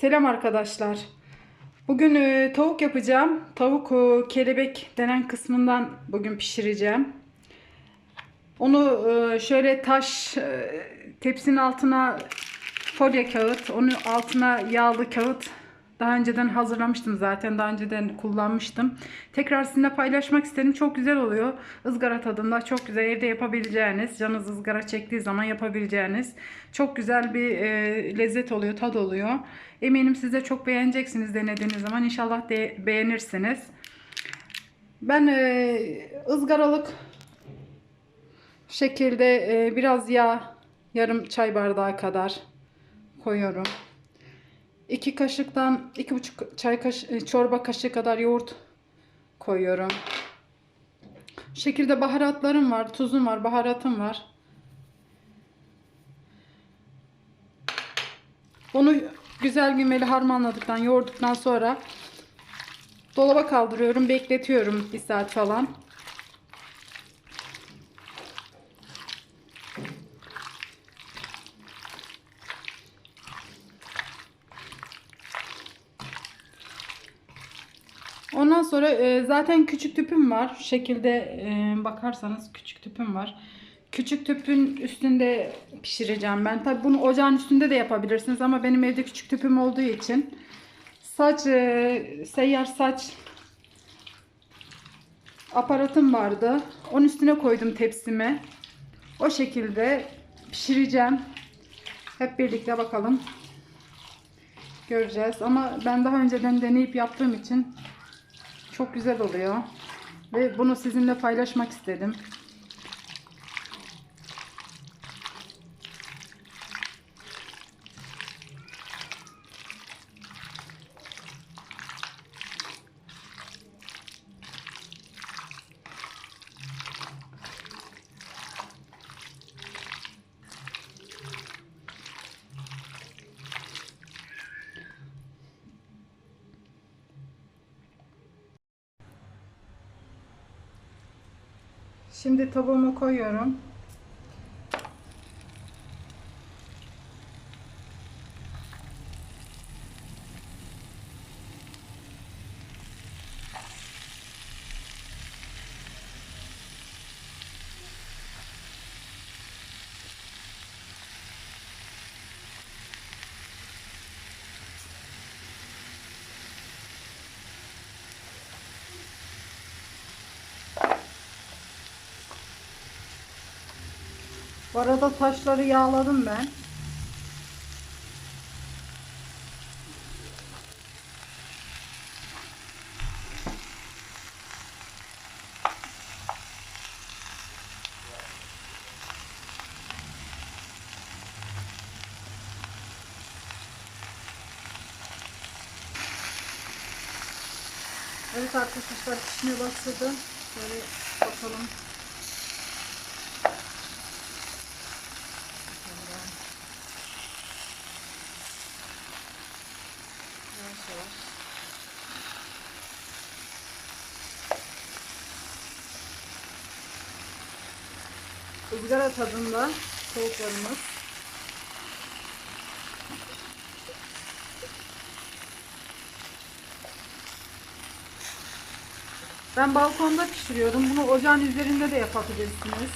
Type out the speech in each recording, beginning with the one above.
Selam arkadaşlar. Bugün e, tavuk yapacağım. Tavuk e, kelebek denen kısmından bugün pişireceğim. Onu e, şöyle taş e, tepsinin altına folyo kağıt, onun altına yağlı kağıt daha önceden hazırlamıştım zaten. Daha önceden kullanmıştım. Tekrar sizinle paylaşmak istedim. Çok güzel oluyor. Izgara tadında çok güzel evde yapabileceğiniz, canınız ızgara çektiği zaman yapabileceğiniz çok güzel bir e, lezzet oluyor, tad oluyor. Eminim siz de çok beğeneceksiniz denediğiniz zaman. İnşallah de beğenirsiniz. Ben e, ızgaralık şekilde e, biraz yağ, yarım çay bardağı kadar koyuyorum. 2 kaşıktan iki buçuk çay kaş çorba kaşığı kadar yoğurt koyuyorum. Şekilde baharatlarım var, tuzum var, baharatım var. Bunu güzel gümeli harmanladıktan, yoğurduktan sonra dolaba kaldırıyorum, bekletiyorum bir saat falan. Ondan sonra e, zaten küçük tüpüm var. Şu şekilde e, bakarsanız küçük tüpüm var. Küçük tüpün üstünde pişireceğim ben. Tabi bunu ocağın üstünde de yapabilirsiniz ama benim evde küçük tüpüm olduğu için saç e, seyyar saç aparatım vardı. Onun üstüne koydum tepsimi. O şekilde pişireceğim. Hep birlikte bakalım. Göreceğiz ama ben daha önceden deneyip yaptığım için çok güzel oluyor. Ve bunu sizinle paylaşmak istedim. Şimdi tavuğumu koyuyorum. Bu arada taşları yağladım ben. Evet arkadaşlar pişmeye başladı. Böyle bakalım. Yavaş. Izgara tadında tavuklarımız. Ben balkonda pişiriyorum. Bunu ocağın üzerinde de yapabilirsiniz.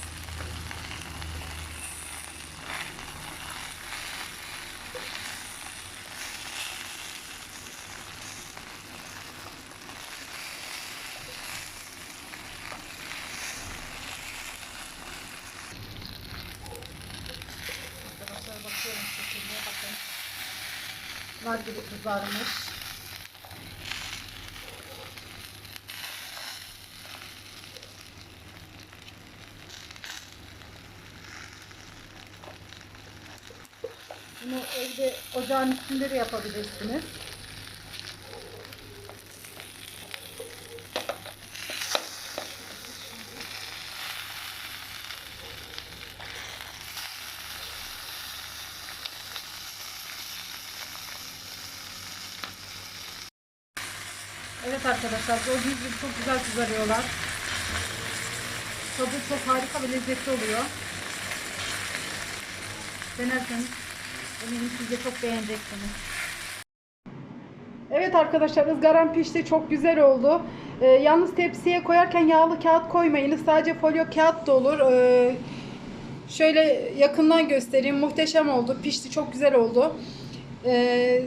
Arkadaşlar bakıyorum şekilde bakın. Nar gibi kızarmış. Bunu evde ocağın üstünde de yapabilirsiniz. Evet arkadaşlar gördüğünüz gibi çok güzel kızarıyorlar. Tadı çok harika ve lezzetli oluyor. Denerseniz eminim siz de çok beğeneceksiniz. Evet arkadaşlar ızgaram pişti. Çok güzel oldu. Ee, yalnız tepsiye koyarken yağlı kağıt koymayınız. Sadece folyo kağıt da olur. Ee, şöyle yakından göstereyim. Muhteşem oldu. Pişti. Çok güzel oldu. Ee,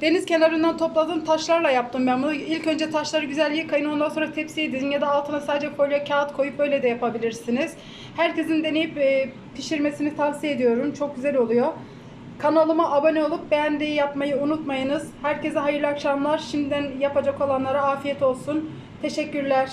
deniz kenarından topladığım taşlarla yaptım ben bunu. İlk önce taşları güzel yıkayın. Ondan sonra tepsiye dizin ya da altına sadece folyo kağıt koyup öyle de yapabilirsiniz. Herkesin deneyip e, pişirmesini tavsiye ediyorum. Çok güzel oluyor. Kanalıma abone olup beğendiği yapmayı unutmayınız. Herkese hayırlı akşamlar. Şimdiden yapacak olanlara afiyet olsun. Teşekkürler.